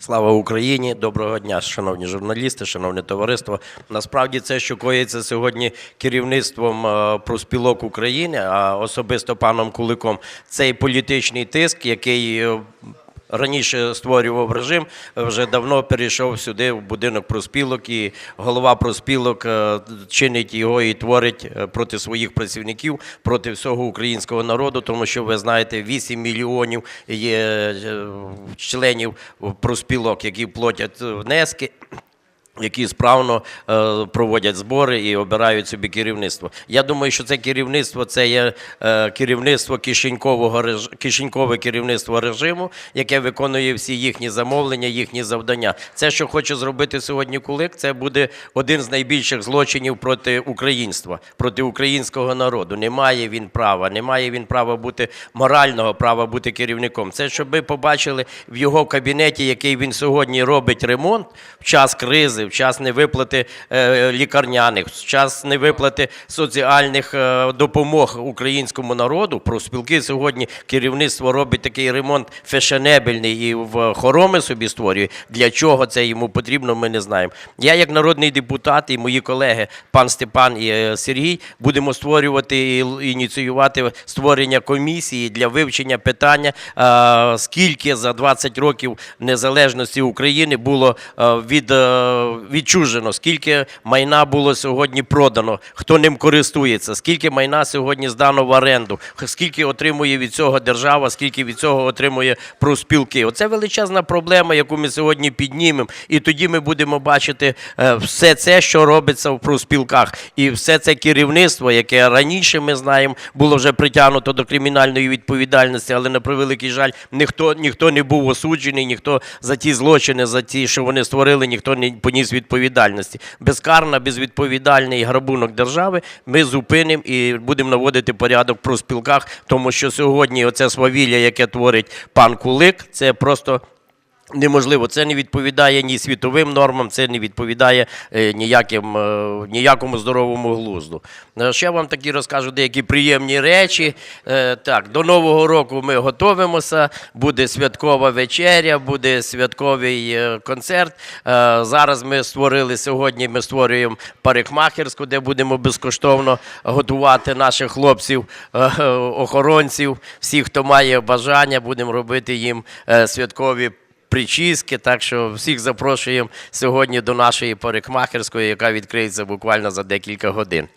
Слава Україні! Доброго дня, шановні журналісти, шановне товариство. Насправді, це, що коїться сьогодні керівництвом е, профспілок України, а особисто паном Куликом, цей політичний тиск, який е, раніше створював режим, вже давно перейшов сюди в будинок проспілок, і голова профспілок е, чинить його і творить е, проти своїх працівників, проти всього українського народу, тому що ви знаєте, 8 мільйонів є е, членів проспілок, які платять внески. Які справно е, проводять збори і обирають собі керівництво. Я думаю, що це керівництво це є е, керівництво кишенькового реж... кишенькове керівництво режиму, яке виконує всі їхні замовлення, їхні завдання. Це, що хоче зробити сьогодні Кулик, це буде один з найбільших злочинів проти українства, проти українського народу. Немає він права, немає він права бути морального права бути керівником. Це щоб ви побачили в його кабінеті, який він сьогодні робить ремонт в час кризи, в час невиплати е, лікарняних, в час невиплати соціальних е, допомог українському народу. Профспілки сьогодні керівництво робить такий ремонт фешенебельний і в хороми собі створює. Для чого це йому потрібно, ми не знаємо. Я, як народний депутат, і мої колеги, пан Степан і е, Сергій, будемо створювати і ініціювати створення комісії для вивчення питання, скільки за 20 років незалежності України було від, відчужено, скільки майна було сьогодні продано, хто ним користується, скільки майна сьогодні здано в оренду, скільки отримує від цього держава, скільки від цього отримує профспілки. Оце величезна проблема, яку ми сьогодні піднімемо, і тоді ми будемо бачити е, все це, що робиться в профспілках, і все це керівництво, яке раніше ми знаємо, було вже притягнуто до кримінальної відповідальності, але на превеликий жаль, ніхто ніхто не був осуджений, ніхто за ті злочини, за ті, що вони створили, ніхто не поніс відповідальності. Безкарна, безвідповідальний грабунок держави ми зупинимо і будемо наводити порядок про спілках, тому що сьогодні оце свавілля, яке творить пан Кулик, це просто. Неможливо, це не відповідає ні світовим нормам, це не відповідає е, ніяким, е, ніякому здоровому глузду. Е, ще вам такі розкажу деякі приємні речі. Так, до Нового року ми готуємося, буде святкова вечеря, буде святковий концерт. Зараз ми створили сьогодні, ми створюємо парикмахерську, де будемо безкоштовно готувати наших хлопців, охоронців, всіх, хто має бажання, будемо робити їм святкові причіски. Так що всіх запрошуємо сьогодні до нашої парикмахерської, яка відкриється буквально за декілька годин.